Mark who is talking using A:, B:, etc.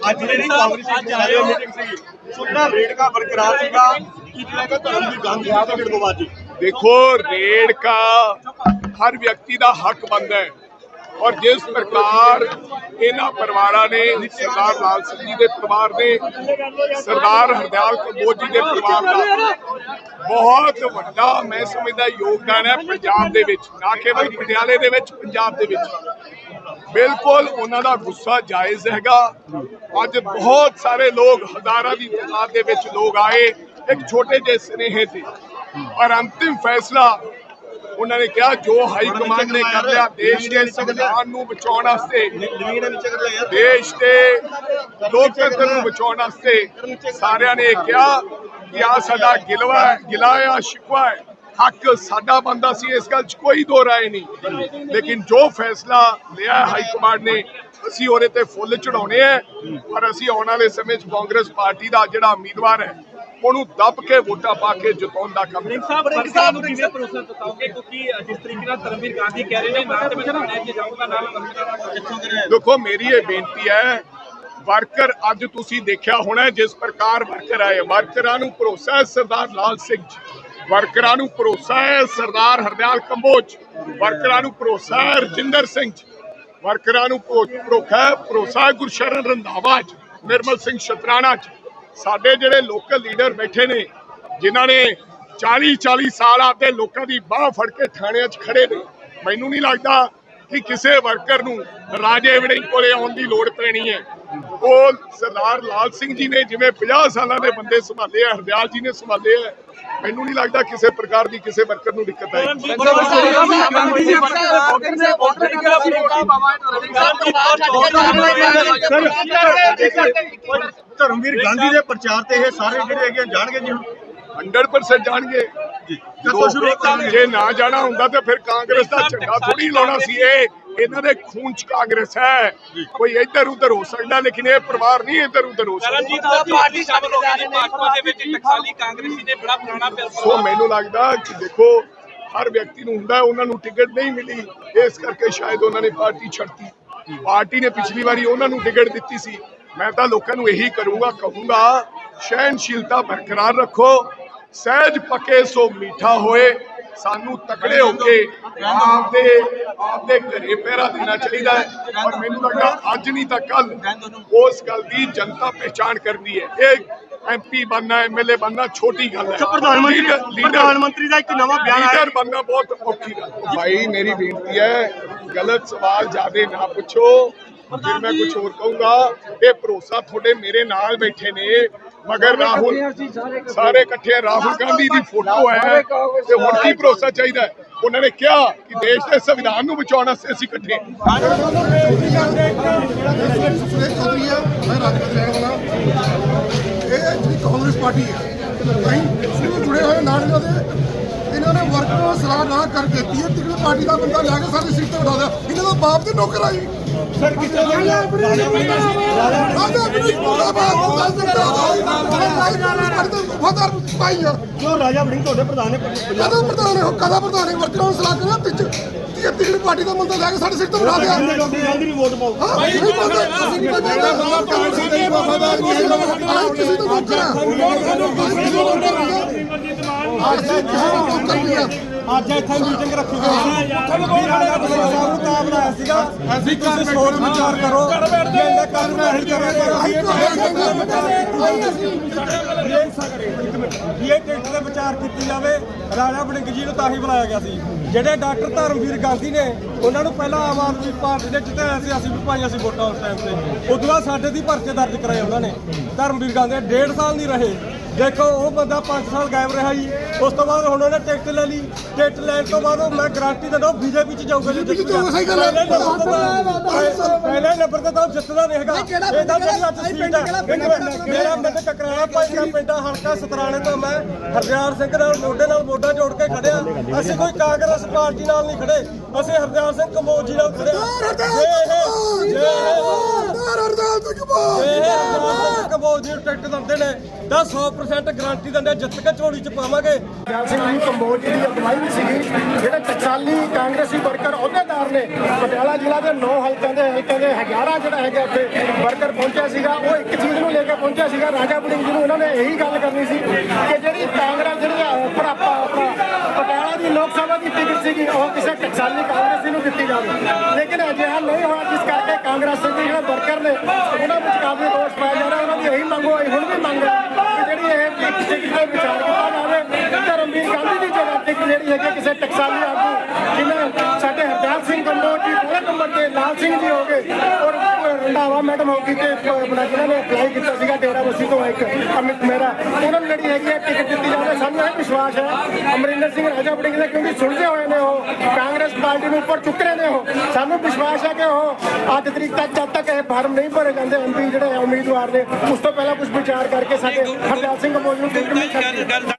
A: ਅੱਜ ਜਿਹੜੀ ਕਾਂਗਰਸ ਅੱਜ ਆਏ ਹੋ ਮੀਟਿੰਗ ਸੀ ਸੁਣਨਾ ਰੇਟ ਦਾ ਬਰਕਰਾਰ ਸੀਗਾ। ਕਿ ਜਿਹੜਾ ਕਿ ਧਰਮ ਦੀ ਗੰਧ ਆ ਤੇ ਗੜਗਵਾਜੀ
B: ਦੇਖੋ ਰੇਟ ਦਾ ਹਰ ਵਿਅਕਤੀ ਦਾ ਹੱਕ ਬਣਦਾ ਹੈ। ਔਰ ਜਿਸ ਪ੍ਰਕਾਰ ਇਹਨਾਂ ਪਰਿਵਾਰਾਂ ਨੇ, ਸਰਦਾਰ ਲਾਲ ਸਿੰਘ ਜੀ ਦੇ ਪਰਿਵਾਰ ਨੇ, ਸਰਦਾਰ ਹਰਦਿਆਲ ਕੰਬੋਜ ਜੀ ਦੇ ਪਰਿਵਾਰ ਦਾ ਬਹੁਤ ਵੱਡਾ, ਮੈਂ ਸਮਝਦਾ, ਯੋਗਦਾਨ ਹੈ ਪੰਜਾਬ ਦੇ ਵਿੱਚ। ਨਾ ਕੇਵਲ ਪਟਿਆਲੇ ਦੇ ਵਿੱਚ, ਪੰਜਾਬ ਦੇ ਵਿੱਚ। ਬਿਲਕੁਲ ਉਹਨਾਂ ਦਾ ਗੁੱਸਾ ਜਾਇਜ਼ ਹੈਗਾ। ਅੱਜ ਬਹੁਤ ਸਾਰੇ ਲੋਕ ਹਜ਼ਾਰਾਂ ਦੀ ਤਾਦਾਦ ਦੇ ਵਿੱਚ ਲੋਕ ਆਏ, ਇੱਕ ਛੋਟੇ ਜਿਹੇ ਸਨੇਹ ਤੇ। ਔਰ ਅੰਤਿਮ ਫੈਸਲਾ ਉਹਨਾਂ ਨੇ ਕਿਹਾ, ਜੋ ਹਾਈ ਕਮਾਂਡ ਨੇ ਕਰ ਲਿਆ, ਦੇਸ਼ ਦੇ ਸੰਵਿਧਾਨ ਨੂੰ ਬਚਾਉਣ ਵਾਸਤੇ, ਦੇਸ਼ ਦੇ ਲੋਕਤੰਤਰ ਨੂੰ ਬਚਾਉਣ ਵਾਸਤੇ ਸਾਰਿਆਂ ਨੇ ਕਿਹਾ ਕਿ ਆ ਸਾਡਾ ਗਿਲਵਾ ਹੈ ਗਿਲਾ ਆ ਸ਼ਿਕਵਾ ਹੈ। ਹੱਕ ਸਾਡਾ ਬੰਦਾ ਸੀ ਇਸ ਗੱਲ 'ਚ ਕੋਈ ਦੋ ਰਾਏ ਨਹੀਂ। ਲੇਕਿਨ ਜੋ ਫੈਸਲਾ ਲਿਆ ਹਾਈ ਕਮਾਂਡ ਨੇ ਅਸੀਂ ਉਹਦੇ ਤੇ ਫੁੱਲ ਚੜਾਉਣੇ ਆ ਔਰ ਅਸੀਂ ਆਉਣ ਵਾਲੇ ਸਮੇਂ 'ਚ ਕਾਂਗਰਸ ਪਾਰਟੀ ਦਾ ਜਿਹੜਾ ਉਮੀਦਵਾਰ ਹੈ ਉਹਨੂੰ ਦੱਬ ਕੇ ਵੋਟਾਂ ਪਾ ਕੇ ਜਿਤਾਉਣ ਦਾ ਕੰਮ
C: ਸਿੰਘ ਸਾਹਿਬ ਵਰਕਰਾਂ ਨੂੰ ਕਿਵੇਂ ਭਰੋਸਾ ਦਿਤਾਓਗੇ ਕਿਉਂਕਿ ਜਿਸ ਤਰੀਕੇ ਨਾਲ ਧਰਮਵੀਰ ਗਾਂਧੀ ਕਹਿ ਰਹੇ ਨੇ ਨਾ ਤੇ ਮੈਂ ਕੇ ਜਾਊਂਗਾ ਨਾ
B: ਦੇਖੋ ਮੇਰੀ ਇਹ ਬੇਨਤੀ ਹੈ ਵਰਕਰ ਅੱਜ ਤੁਸੀਂ ਦੇਖਿਆ ਹੋਣਾ ਜਿਸ ਪ੍ਰਕਾਰ ਵਰਕਰ ਆਏ ਵਰਕਰਾਂ ਨੂੰ ਭਰੋਸਾ ਹੈ ਸਰਦਾਰ ਲਾਲ ਸਿੰਘ ਜੀ। ਵਰਕਰਾਂ ਨੂੰ ਭਰੋਸਾ ਹੈ ਸਰਦਾਰ ਹਰਦਿਆਲ ਕੰਬੋਜ। ਵਰਕਰਾਂ ਨੂੰ ਭਰੋਸਾ ਹੈ ਰਜਿੰਦਰ ਸਿੰਘ। ਜੀ ਵਰਕਰਾਂ ਨੂੰ ਭਰੋ- ਭਰੋਸਾ ਹੈ, ਭਰੋਸਾ ਗੁਰਸ਼ਰਨ ਰੰਧਾਵਾ ਚ, ਨਿਰਮਲ ਸਿੰਘ ਸ਼ਤਰਾਣਾ ਚ। ਸਾਡੇ ਜਿਹੜੇ ਲੋਕਲ ਲੀਡਰ ਬੈਠੇ ਨੇ, ਜਿਨ੍ਹਾਂ ਨੇ 40 40 ਸਾਲ ਆਪਦੇ ਲੋਕਾਂ ਦੀ ਬਾਹ ਫੜ ਕੇ ਥਾਣਿਆਂ 'ਚ ਖੜੇ ਨੇ, ਮੈਨੂੰ ਨਹੀਂ ਲੱਗਦਾ ਕਿ ਕਿਸੇ ਵਰਕਰ ਨੂੰ ਰਾਜੇ ਵੜਿੰਗ ਕੋਲੇ ਆਉਣ ਦੀ ਲੋੜ ਪੈਣੀ ਹੈ। ਉਹ ਸਰਦਾਰ ਲਾਲ ਸਿੰਘ ਜੀ ਨੇ ਜਿਵੇਂ 50 ਸਾਲਾਂ ਦੇ ਬੰਦੇ ਸੰਭਾਲੇ ਆ ਹਰਦਿਆਲ ਜੀ ਨੇ ਸੰਭਾਲੇ ਆ ਮੈਨੂੰ ਨਹੀਂ ਲੱਗਦਾ ਕਿਸੇ ਪ੍ਰਕਾਰ ਦੀ ਕਿਸੇ ਵਰਕਰ ਨੂੰ ਦਿੱਕਤ ਆਏਗੀ
A: ਧਰਮਵੀਰ ਗਾਂਧੀ ਦੇ ਪ੍ਰਚਾਰ ਤੇ ਇਹ ਸਾਰੇ ਜਿਹੜੇ ਹੈਗੇ ਜਾਣਗੇ ਜੀ ਹੁਣ?
B: 100% ਜਾਣਗੇ।
A: ਸ਼ੁਰੂ?
B: ਜੇ ਨਾ ਜਾਣਾ ਹੁੰਦਾ ਤਾਂ ਫਿਰ ਕਾਂਗਰਸ ਦਾ ਝੰਡਾ ਥੋੜੀ ਲਾਉਣਾ ਸੀ ਇਹ। ਇਹਨਾਂ ਦੇ ਖੂਨ ਚ ਕਾਂਗਰਸ ਹੈ। ਕੋਈ ਇੱਧਰ ਉੱਧਰ ਹੋ ਸਕਦਾ ਲੇਕਿਨ ਇਹ ਪਰਿਵਾਰ ਨਹੀਂ ਇੱਧਰ ਉੱਧਰ ਹੋ ਸਕਦਾ।
C: ਰਣਜੀਤ ਸਾਹਿਬ ਪਾਰਟੀ ਸ਼ਾਮਲ ਹੋ ਗਈ ਜੀ ਭਾਜਪਾ ਦੇ ਵਿੱਚ ਟਕਸਾਲੀ ਕਾਂਗਰਸੀ ਨੇ ਬੜਾ ਪੁਰਾਣਾ ਪਿਆ
B: ਸੋ ਮੈਨੂੰ ਲੱਗਦਾ ਕਿ ਦੇਖੋ ਹਰ ਵਿਅਕਤੀ ਨੂੰ ਹੁੰਦਾ ਉਹਨਾਂ ਨੂੰ ਟਿਕਟ ਨਹੀਂ ਮਿਲੀ। ਇਸ ਕਰਕੇ ਸ਼ਾਇਦ ਉਹਨਾਂ ਨੇ ਪਾਰਟੀ ਛੱਡਤੀ। ਪਾਰਟੀ ਨੇ ਪਿਛਲੀ ਵਾਰੀ ਉਹਨਾਂ ਨੂੰ ਟਿਕਟ ਦਿੱਤੀ ਸੀ। ਮੈਂ ਤਾਂ ਲੋਕਾਂ ਨੂੰ ਇਹੀ ਕਰੂੰਗਾ ਕਹੂੰਗਾ ਸਹਿਨਸ਼ੀਲਤਾ ਬਰਕਰਾਰ ਰੱਖੋ। ਸਹਿਜ ਪੱਕੇ ਸੋ ਮੀਠਾ ਹੋਏ। ਸਾਨੂੰ ਤਕੜੇ ਹੋ ਕੇ ਆਪਦੇ ਆਪਦੇ ਘਰੇ ਪਹਿਰਾ ਦੇਣਾ ਚਾਹੀਦਾ ਹੈ। ਔਰ ਮੈਨੂੰ ਲੱਗਦਾ ਅੱਜ ਨਹੀਂ ਤਾਂ ਕੱਲ ਉਸ ਗੱਲ ਦੀ ਜਨਤਾ ਪਹਿਚਾਨ ਕਰਦੀ ਹੈ। ਇਹ ਐਮਪੀ ਬਣਨਾ ਐਮਐਲਏ ਬਣਨਾ ਛੋਟੀ ਗੱਲ ਹੈ।
A: ਪ੍ਰਧਾਨ ਮੰਤਰੀ ਪ੍ਰਧਾਨ ਮੰਤਰੀ ਦਾ ਇੱਕ ਨਵਾਂ ਬਿਆਨ ਆਇਆ।
B: ਲੀਡਰ ਬਣਨਾ ਬਹੁਤ ਔਖੀ ਗੱਲ ਹੈ। ਭਾਈ ਮੇਰੀ ਬੇਨਤੀ ਹੈ ਗਲਤ ਸਵਾਲ ਜਿਆਦੇ ਨਾ ਪੁੱਛੋ। ਫਿਰ ਮੈਂ ਕੁਝ ਹੋਰ ਕਹੂੰਗਾ। ਇਹ ਭਰੋਸਾ ਤੁਹਾਡੇ ਮੇਰੇ ਨਾਲ ਬੈਠੇ ਨੇ। ਮਗਰ ਰਾਹੁਲ ਸਾਰੇ ਇਕੱਠੇ। ਰਾਹੁਲ ਗਾਂਧੀ ਦੀ ਫੋਟੋ ਹੈ ਤੇ ਹੁਣ ਕੀ ਭਰੋਸਾ ਚਾਹੀਦਾ ਹੈ? ਉਹਨਾਂ ਨੇ ਕਿਹਾ ਕਿ ਦੇਸ਼ ਦੇ ਸੰਵਿਧਾਨ ਨੂੰ ਬਚਾਉਣ ਵਾਸਤੇ ਅਸੀਂ ਇਕੱਠੇ
D: ਇਹ ਕਾਂਗਰਸ ਪਾਰਟੀ ਹੈ ਅਸੀਂ ਸ਼ੁਰੂ ਜੁੜੇ ਹੋਏ ਨਾਲ ਇਹਨਾਂ ਦੇ ਇਹਨਾਂ ਨੇ ਵਰਕਰਾਂ ਸਲਾਹ ਨਾ ਕਰ ਦਿੱਤੀ ਹੈ ਤਿਗੜੀ ਪਾਰਟੀ ਦਾ ਬੰਦਾ ਲਿਆ ਕੇ ਸਾਡੀ ਸੀਟ ਤੇ ਬਿਠਾ ਦਿਆ ਇਹਨਾਂ ਦਾ ਬਾਪ ਤੇ ਨੌਕਰ ਆਈ। ਸਰ ਪਾਈ ਆ
A: ਜੋ ਰਾਜਾ ਵੜਿੰਗ ਤੁਹਾਡੇ ਪ੍ਰਧਾਨ ਨੇ
D: ਕਦੋਂ ਪ੍ਰਧਾਨ ਹੈ ਉਹ ਕਦਾ ਪ੍ਰਧਾਨ ਹੈ ਵਰਕਰਾਂ ਨਾਲ ਸਲਾਹ ਕਰਾਂ ਪਿੱਛੇ ਤਿਗੜੀ ਪਾਰਟੀ ਦਾ ਬੰਦਾ ਲਿਆ ਕੇ ਸਾਡੀ ਸੀਟ ਤੇ
A: ਕਹਿੰਦੇ ਲੋਕ ਜਲਦੀ ਨਹੀਂ ਵੋਟ ਪਾਓ
D: ਹਾਂ ਨਹੀਂ ਪਾਉਂਦੇ ਅਸੀਂ ਨਹੀਂ ਪਾਉਂਦੇ ਕਾਂਗਰਸ ਦੇ ਵਫਾਦਾਰ ਕਿਸੇ ਨੂੰ ਕਿਸੇ ਤੋਂ ਨੌਕਰ ਆ ਕਿਸੇ ਤੋਂ
A: ਅੱਜ ਇੱਥੇ ਮੀਟਿੰਗ ਰੱਖੀ ਗਈ ਸੀ। ਤਾਂ ਬਣਾਇਆ ਸੀਗਾ। ਸੋਚ ਵਿਚਾਰ ਕਰੋ। ਕੰਮ ਇਹ ਟਿਕਟ ਵਿਚਾਰ ਕੀਤੀ ਜਾਵੇ ਰਾਜਾ ਵੜਿੰਗ ਜੀ ਨੂੰ ਤਾਂ ਹੀ ਬੁਲਾਇਆ ਗਿਆ ਸੀ। ਜਿਹੜੇ ਡਾਕਟਰ ਧਰਮਵੀਰ ਗਾਂਧੀ ਨੇ ਉਹਨਾਂ ਨੂੰ ਪਹਿਲਾਂ ਆਮ ਆਦਮੀ ਪਾਰਟੀ ਨੇ ਜਿੱਤਿਆ ਸੀ ਅਸੀਂ ਵੀ ਪਾਈਆਂ ਸੀ ਵੋਟਾਂ ਉਸ ਟਾਈਮ ਤੇ। ਉਦੋਂ ਬਾਅਦ ਸਾਡੇ ਦੀ ਪਰਚੇ ਦਰਜ ਕਰਾਏ ਉਹਨਾਂ ਨੇ। ਧਰਮਵੀਰ ਗਾਂਧੀ ਡੇਢ ਸਾਲ ਨਹੀਂ ਰਹੇ। ਦੇਖੋ ਉਹ ਬੰਦਾ 5 ਸਾਲ ਗਾਇਬ ਰਿਹਾ ਜੀ। ਉਸ ਤੋਂ ਬਾਅਦ ਹੁਣ ਉਹਨੇ ਟਿਕਟ ਲੈ ਲਈ। ਟਿਕਟ ਲੈਣ ਤੋਂ ਬਾਅਦ ਉਹ ਮੈਂ ਗਾਰੰਟੀ ਦਿੰਦਾ ਉਹ ਬੀਜੇਪੀ ਚ ਜਾਊਗਾ ਜੀ। ਪਹਿਲੇ ਨੰਬਰ ਤੇ ਤਾਂ- ਤੇ ਤਾਂ ਉਹ ਜਿੱਤਦਾ ਨਹੀਂ ਹੈਗਾ। ਇਹਦਾ ਜਿਹੜੀ ਅੱਜ ਸੀਟ ਹੈ ਮੇਰਾ ਪਿੰਡ ਕਕਰਾਲਾ ਭਾਈ ਦਾ ਪਿੰਡ ਹਲਕਾ ਸਤਰਾਣੇ ਤੋਂ ਮੈਂ ਹਰਦਿਆਲ ਸਿੰਘ ਨਾਲ ਮੋਢੇ ਨਾਲ ਮੋਢਾ ਜੋੜ ਕੇ ਖੜਿਆ। ਅਸੀਂ ਕੋਈ ਕਾਂਗਰਸ ਪਾਰਟੀ ਨਾਲ ਨਹੀਂ ਖੜੇ। ਅਸੀਂ ਹਰਦਿਆਲ ਸਿੰਘ ਕੰਬੋਜ ਜੀ ਨਾਲ ਖੜੇ। ਜੇ ਇਹ- ਜੇ ਇਹ-
D: ਤੇ
A: ਇਹ ਹਰਦਿਆਲ ਸਿੰਘ ਕੰਬੋਜ ਜੀ ਨੂੰ ਟਿਕਟ ਦਿੰਦੇ ਨੇ ਤਾਂ 100% ਗਾਰੰਟੀ ਦਿੰਦੇ ਜਿੱਤ ਕੇ ਝੋਲੀ ਚ ਪਾਵਾਂਗੇ।
D: ਗਿਆਨ ਸਿੰਘ ਜੀ ਕੰਬੋਜ ਦੀ ਅਗਵਾਈ ਸੀਗੀ, ਜਿਹੜੇ ਟਕਸਾਲੀ ਕਾਂਗਰਸੀ ਵਰਕਰ ਅਹੁਦੇਦਾਰ ਨੇ, ਪਟਿਆਲਾ ਜ਼ਿਲ੍ਹਾ ਦੇ 9 ਹਲਕਿਆਂ ਦੇ ਹਲਕਿਆਂ ਦੇ
E: ਹਜ਼ਾਰਾਂ ਜਿਹੜਾ ਹੈਗਾ ਉੱਥੇ ਵਰਕਰ ਪਹੁੰਚਿਆ ਸੀਗਾ, ਉਹ ਇੱਕ ਚੀਜ਼ ਨੂੰ ਲੈ ਕੇ ਪਹੁੰਚਿਆ ਸੀਗਾ, ਰਾਜਾ ਬੜਿੰਗ ਜੀ ਨੂੰ ਇਹਨਾਂ ਨੇ ਇਹੀ ਗੱਲ ਕਰਨੀ ਸੀ ਕਿ ਜਿਹੜੀ ਕਾਂਗਰਸ ਜਿਹੜੀ ਆਪਣਾ ਪਟਿਆਲਾ ਦੀ ਲੋਕ ਸਭਾ ਦੀ ਟਿਕਟ ਉਹ ਕਿਸੇ ਟਕਸਾਲੀ ਕਾਂਗਰਸੀ ਨੂੰ ਦਿੱਤੀ ਜਾਵੇ। ਲੇਕਿਨ ਅਜਿਹਾ ਨਹੀਂ ਹੋਇਆ, ਜਿਸ ਕਰਕੇ ਕਾਂਗਰਸ ਦੇ ਜਿਹੜੇ ਵਰਕਰ ਨੇ, ਉਹਨਾਂ ਵਿੱਚ ਕਾਫੀ ਰੋਸ ਪਾਇਆ ਜਾ ਰਿਹਾ। ਉਹਨਾਂ ਦੀ ਇਹੀ ਮੰਗ ਹੋਈ, ਹੁਣ ਵੀ ਮੰਗ ਹੈ ਕਿ ਜਿਹੜੀ ਇਹ ਟਿਕਟ ਤੇ ਵਿਚਾਰ ਕੀਤਾ ਜਾਵੇ ਧਰਮਵੀਰ ਗਾਂਧੀ ਦੀ ਜਗ੍ਹਾ ਟਿਕਟ ਜਿਹੜੀ ਹੈਗੀ ਕਿਸੇ ਟਕਸਾਲੀ ਆਗੂ, ਜਿਵੇਂ ਸਾਡੇ ਹਰਦਿਆਲ ਸਿੰਘ ਕੰਬੋਜ ਜੀ ਪਹਿਲੇ ਨੰਬਰ ਤੇ ਲਾਲ ਸਿੰਘ ਜੀ ਹੋ ਗਏ, ਔਰ ਰੰਡਾਵਾ ਮੈਡਮ, ਹੋ ਗਈ ਤੇ ਆਪਣਾ ਜਿਹਨਾਂ ਨੇ ਅਪਲਾਈ ਕੀਤਾ ਸੀਗਾ, ਡੇਰਾ ਬਸੀ ਤੋਂ ਇੱਕ, ਅਮਿਤ ਮਹਿਰਾ ਉਹਨਾਂ ਨੂੰ ਜਿਹੜੀ ਹੈਗੀ ਹੈ ਟਿਕਟ ਦਿੱਤੀ ਜਾਵੇ। ਸਾਨੂੰ ਇਹ ਵਿਸ਼ਵਾਸ ਹੈ, ਅਮਰਿੰਦਰ ਸਿੰਘ ਰਾਜਾ ਵੜਿੰਗ ਦੇ, ਕਿਉਂਕਿ ਸੁਲਝੇ ਹੋਏ ਨੇ ਉਹ, ਕਾਂਗਰਸ ਪਾਰਟੀ ਨੂੰ ਉੱਪਰ ਚੁੱਕ ਰਹੇ ਨੇ ਉਹ। ਸਾਨੂੰ ਵਿਸ਼ਵਾਸ ਹੈ ਕਿ ਉਹ ਅੱਜ ਤਰੀਕ ਤੱਕ, ਜਦ ਤੱਕ ਇਹ ਫਾਰਮ ਨਹੀਂ ਭਰੇ ਜਾਂਦੇ ਐਮਪੀ ਜਿਹੜੇ ਉਮੀਦਵਾਰ ਨੇ, ਉਸ ਤੋਂ ਪਹਿਲਾਂ ਕੁਝ ਵਿਚਾਰ ਕਰਕੇ ਸਾਡੇ ਹਰਦਿਆਲ ਸਿੰਘ ਕੰਬੋਜ ਨੂੰ ਟਿਕਟ ਮਿਲ ਸਕਦੀ